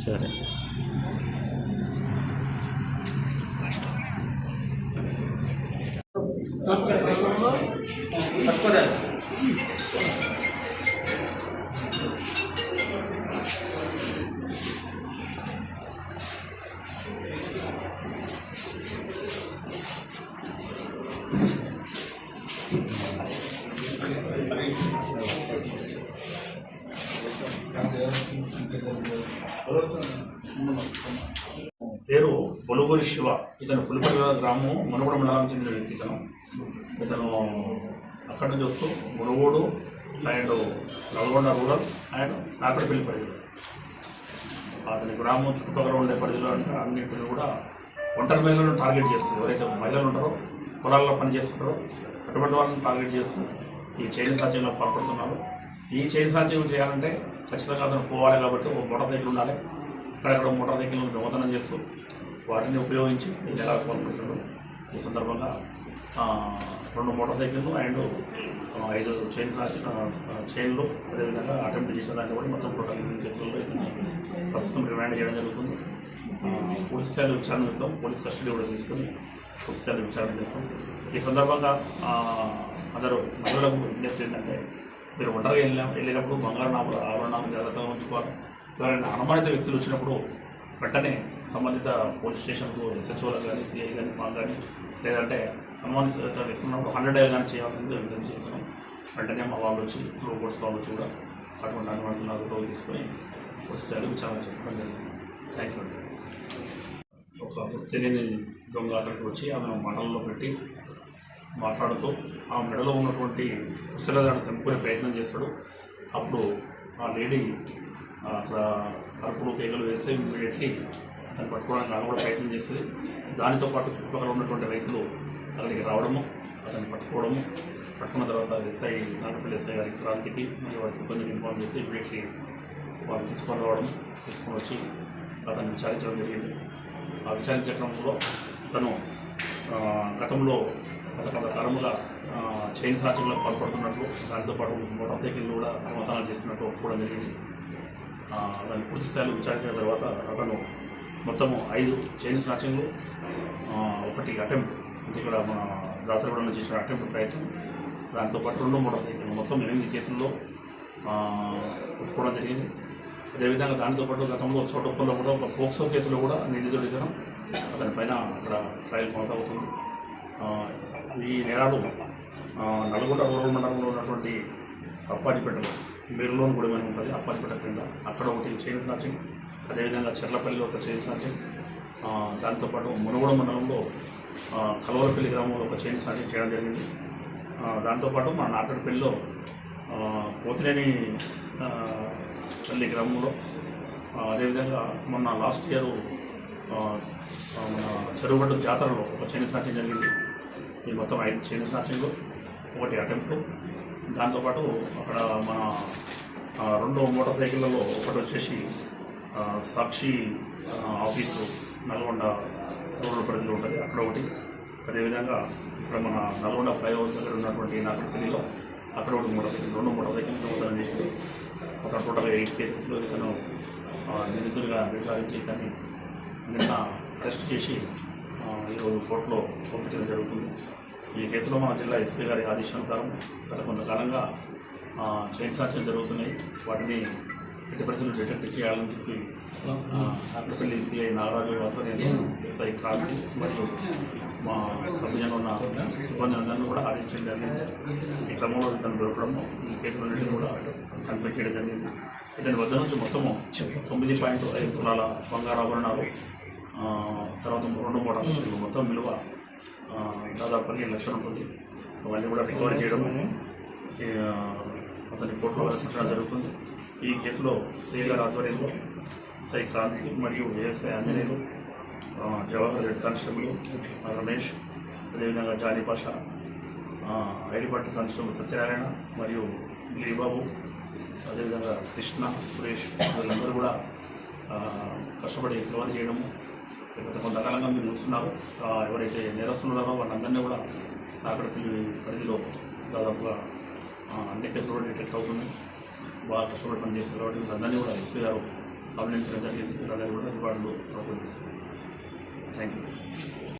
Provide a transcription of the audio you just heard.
సరే తక్కువ పేరు బొలుగూరి శివ. ఇతను పులిపల్లి గ్రామం మునుగోడు మండలానికి చెందిన వ్యక్తి ఇతను. ఇతను అక్కడి నుంచి వస్తూ Munugode and Nalgonda rural and Nakadapalli పరిధి అతని గ్రామం చుట్టుపక్కల ఉండే పరిధిలో అంటే అన్నింటిని కూడా ఒంటరి మహిళలను టార్గెట్ చేస్తుంది. ఎవరైతే మహిళలు ఉంటారో పొలాల్లో పనిచేస్తుంటారో అటువంటి వాళ్ళని టార్గెట్ చేస్తూ ఈ చైన్ సాధ్యంలో పాల్పడుతున్నారు ఈ చైన్ సాధ్యం చేయాలంటే ఖచ్చితంగా అతను పోవాలి కాబట్టి ఒక మోటార్ దగ్గర ఉండాలి. అక్కడక్కడ మోటార్ సైకిల్ దొంగతనం చేస్తూ వాటిని ఉపయోగించి ఈ నెల పాల్పడుతున్నారు ఈ సందర్భంగా రెండు మోటార్ సైకిళ్ళు అండ్ ఐదు చైన్ చైన్లు అదేవిధంగా అటెంప్ట్ చేసిన దాన్ని కూడా మొత్తం టోటల్ ఎనిమిది కేసుల్లో ప్రస్తుతం రిమాండ్ చేయడం జరుగుతుంది. పోలీస్ స్థాయిలో విచారణ చేస్తాం. పోలీస్ కస్టడీ కూడా తీసుకుని పోలీస్ స్థాయిలో విచారణ చేస్తాం. ఈ సందర్భంగా అందరూ మహిళలకు విజ్ఞప్తి ఏంటంటే మీరు ఒంటరిగా వెళ్ళిన వెళ్ళినప్పుడు బంగారు నామలు ఆభరణాలు జాగ్రత్తగా ఉంచుకోవాలి. ఎవరైనా అనుమానిత వ్యక్తులు వచ్చినప్పుడు వెంటనే సంబంధిత పోలీస్ స్టేషన్కు ఎస్హెచ్ఓలకు కానీ సిఐ కానీ మాకు కానీ లేదంటే అనుమానిత వ్యక్తులు ఉన్నప్పుడు హండ్రెడ్ డైల్ కానీ చేయాలని విజ్ఞప్తి చేస్తున్నాం. వెంటనే మా వాళ్ళు వచ్చి రోబోట్స్ వాళ్ళు వచ్చి కూడా అటువంటి అనుమానితులను అదుపులోకి తీసుకొని పోలీస్ స్టేషన్లో విచారణ చెప్పడం జరిగింది. థ్యాంక్ యూ అండి. ఒక తెలియని దొంగ అక్కడికి వచ్చి ఆమె మండలంలో పెట్టి మాట్లాడుతూ ఆ మెడలో ఉన్నటువంటి పుస్తకాలను తెంపుకునే ప్రయత్నం చేస్తాడు. అప్పుడు ఆ లేడీ అక్కడ అరుపులు తీగలు వేస్తే ఇమీడియట్లీ అతను పట్టుకోవడానికి ఆమె కూడా ప్రయత్నం చేస్తుంది. దానితో పాటు చుట్టుపక్కల ఉన్నటువంటి రైతులు అతనికి రావడము అతన్ని పట్టుకోవడము పట్టుకున్న తర్వాత ఎస్ఐ నాగపల్లి ఎస్ఐ గారికి క్రాంతికి మరియు వారి సిబ్బందికి ఇన్ఫార్మ్ చేసి ఇమీడియట్లీ వారు తీసుకొని రావడం తీసుకొని వచ్చి అతన్ని విచారించడం జరిగింది. ఆ విచారించడంలో క్రమంలో అతను గతంలో గత కొంతకాలముగా చైన్ సాచంలో పాల్పడుతున్నట్లు దాంతోపాటు మోటార్ సైకిల్ కూడా అనుమతాలు చేస్తున్నట్టు ఒప్పుకోవడం జరిగింది. దాన్ని పూర్తి స్థాయిలో విచారించిన తర్వాత అతను మొత్తము ఐదు చైన్ స్నాచింగ్లు ఒకటి అటెంప్ట్ అంటే ఇక్కడ మన దాసరగూడలో చేసిన అటెంప్ట్ ప్రయత్నం దాంతోపాటు రెండు మోటార్ సైకిల్ మొత్తం ఎనిమిది కేసుల్లో ఒప్పుకోవడం జరిగింది. అదేవిధంగా దానితో పాటు గతంలో చోటప్పల్లో కూడా ఒక పోక్సో కేసులో కూడా నిందితుడు దానిపైన అతని పైన అక్కడ ట్రయల్ కొనసాగుతుంది. ఈ నేరాలు నల్గొండ రూరల్ మండలంలో ఉన్నటువంటి అప్పాజిపేటలో బెరులోని కూడా ఏమైనా ఉంటుంది అప్పాజిపేట క్రింద. అక్కడ ఒకటి చైన్ స్నాచింగ్ అదేవిధంగా చెర్లపల్లిలో ఒక చైన్ స్నాచింగ్ దాంతోపాటు మునగోడ మండలంలో కలవరపల్లి గ్రామంలో ఒక చైన్ స్నాచింగ్ చేయడం జరిగింది. దాంతోపాటు మా నాటడిపల్లిలో పోతినేని పల్లి గ్రామంలో అదేవిధంగా మొన్న లాస్ట్ ఇయర్ మన చెరువుగడ్డ జాతరలో ఒక చైన్ స్నాచింగ్ జరిగింది. ఈ మొత్తం ఐదు చైన్ స్నాచింగ్లు ఒకటి అటెంప్ట్. దాంతోపాటు అక్కడ మన రెండు మోటార్ సైకిళ్ళలో ఒకటి వచ్చేసి సాక్షి ఆఫీసు నల్గొండ రోడ్డు పరిధిలో ఉంటుంది. అక్కడ ఒకటి. అదేవిధంగా ఇక్కడ మన నల్గొండ ఫ్లైఓవర్ దగ్గర ఉన్నటువంటి నాగపల్లిలో అక్కడ ఒకటి మోటార్ సైకిల్ రెండు మోటార్ సైకిల్ దొంగతనం చేసి ఒక టోటల్ ఎయిట్ కేసెస్లో ఇతను నిందితులుగా నిర్ధారించి ఇతన్ని నిన్న అరెస్ట్ చేసి ఈరోజు కోర్టులో పంపించడం జరుగుతుంది. ఈ కేసులో మన జిల్లా ఎస్పీ గారి ఆదేశానుసారం గత కొంతకాలంగా చైన్ సాక్ష్యం జరుగుతున్నాయి. వాటిని ఎట్టి పరిస్థితులు డిటెక్ట్ చేయాలని చెప్పి అక్కడపల్లి సిఐ నాగరాజు ఎస్ఐ క్రాంతి మరియు మా సభ్యులు ఉన్న సిబ్బంది అందరినీ కూడా ఆదేశించడం జరిగింది. ఈ క్రమంలో ఇతను దొరకడం ఈ కేసులన్నింటినీ కూడా కనిపెట్టడం చేయడం జరిగింది. ఇతని వద్ద నుంచి మొత్తము తొమ్మిది పాయింట్ ఐదు తులాల బంగారు ఆభరణాలు తర్వాత రెండు మూడు వందలు మొత్తం విలువ దాదాపు పదిహేను లక్షలు ఉంటుంది. అవన్నీ కూడా రికవరీ చేయడం అతని కోర్టులో రక్షించడం జరుగుతుంది. ఈ కేసులో శ్రీ గారి ఆధ్వర్యంలో ఎస్ఐ క్రాంతి మరియు ASI Anjaneyulu Jawahar head constable Ramesh అదేవిధంగా Jani Pasha ID party constable Satyanarayana మరియు గిరిబాబు అదేవిధంగా కృష్ణ సురేష్ వీళ్ళందరూ కూడా కష్టపడి రికవరీ చేయడము గత కొంతకాలంగా మీరు చూస్తున్నారు. ఎవరైతే నేరస్తులు ఉన్నారో వాళ్ళందరినీ కూడా నాకడపల్లి పరిధిలో దాదాపుగా అన్ని కేసులు కూడా డిటెక్ట్ అవుతున్నాయి బాగా కష్టపడి పనిచేస్తారు కాబట్టి వీళ్ళందరినీ కూడా ఎస్పీ గారు అభినందించడం జరిగింది. వీళ్ళందరినీ కూడా రివార్డులు ప్రపోజ్ చేస్తారు థ్యాంక్ యూ